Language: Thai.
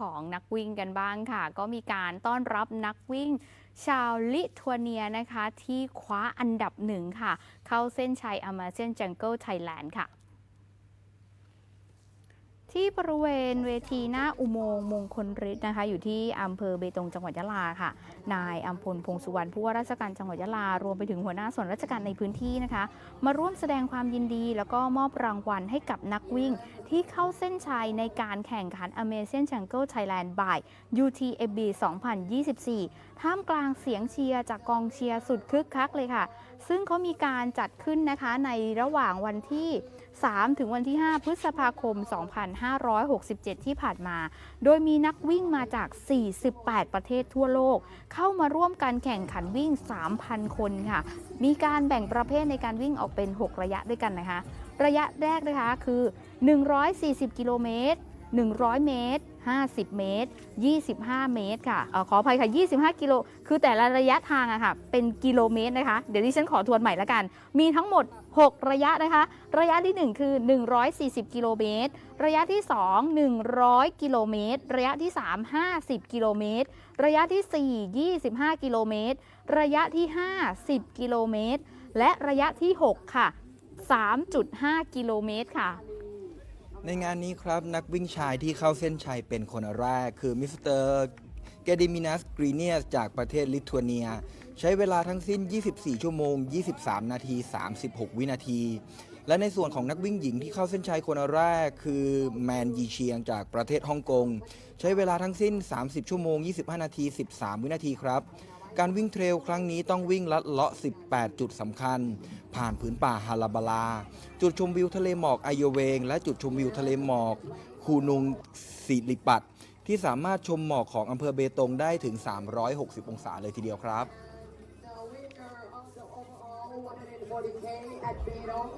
ของนักวิ่งกันบ้างค่ะ ก็มีการต้อนรับนักวิ่งชาวลิทัวเนียนะคะ ที่คว้าอันดับหนึ่งค่ะ เข้าเส้นชัย Amazon Jungle Thailand ค่ะที่บริเวณเวทีหน้าอุโมงค์มงคลฤทธิ์นะคะ อยู่ที่อำเภอเบตงจังหวัดยะลาค่ะ นายอัมพลพงสุวรรณผู้ว่าราชการจังหวัดยะลารวมไปถึงหัวหน้าส่วนราชการในพื้นที่นะคะ มาร่วมแสดงความยินดี แล้วก็มอบรางวัลให้กับนักวิ่ง ที่เข้าเส้นชัยในการแข่งขัน Amazing Jungle Thailand by UTMB 2024 ท่ามกลางเสียงเชียร์จากกองเชียร์สุดคึกคักเลยค่ะ ซึ่งเขามีการจัดขึ้นนะคะในระหว่างวันที่ 3 ถึงวันที่ 5 พฤษภาคม 2567 ที่ผ่านมา โดยมีนักวิ่งมาจาก 48 ประเทศทั่วโลก เข้ามาร่วมการแข่งขันวิ่ง 3,000 คนค่ะ มีการแบ่งประเภทในการวิ่งออกเป็น 6 ระยะด้วยกันนะคะ ระยะแรกนะคะคือ 140 กิโลเมตร 100 เมตร 50 เมตร 25 เมตรค่ะออขออภัยค่ะ 25 กิโล คือแต่ละระยะทางอะค่ะ เป็นกิโลเมตรนะคะ เดี๋ยวดิฉันขอทวนใหม่ละกัน มีทั้งหมด 6 ระยะนะคะ ระยะที่ 1 คือ 140 กิโลเมตร ระยะที่ 2 100 กิโลเมตร ระยะที่ 3 50 กิโลเมตร ระยะที่ 4 25 กิโลเมตร ระยะที่ 5 10 กิโลเมตร และระยะที่ 6 ค่ะ 3.5 กิโลเมตรค่ะ ในงานนี้ครับนักวิ่งชายที่เข้าเส้นชัยเป็นคนแรก คือมิสเตอร์เกเดมินัสกรีเนียสจากประเทศลิทัวเนีย ใช้เวลาทั้งสิ้น 24 ชั่วโมง 23 นาที 36 วินาที และในส่วนของนักวิ่งหญิงที่เข้าเส้นชัยคนแรก คือแมนยีเชียงจากประเทศฮ่องกงใช้เวลาทั้งสิ้น 30 ชั่วโมง 25 นาที 13 วินาทีครับ การวิ่งเทรลครั้งนี้ต้องวิ่งลัดเลาะ 18 จุดสำคัญ ผ่านผืนป่าฮาราบาลา จุดชมวิวทะเลหมอกไอโยเวง และจุดชมวิวทะเลหมอก คูนุงสิริปัตที่สามารถชมหมอกของอำเภอเบตงได้ถึง 360 องศาเลยทีเดียวครับ The winner of the overall 140K at Bedong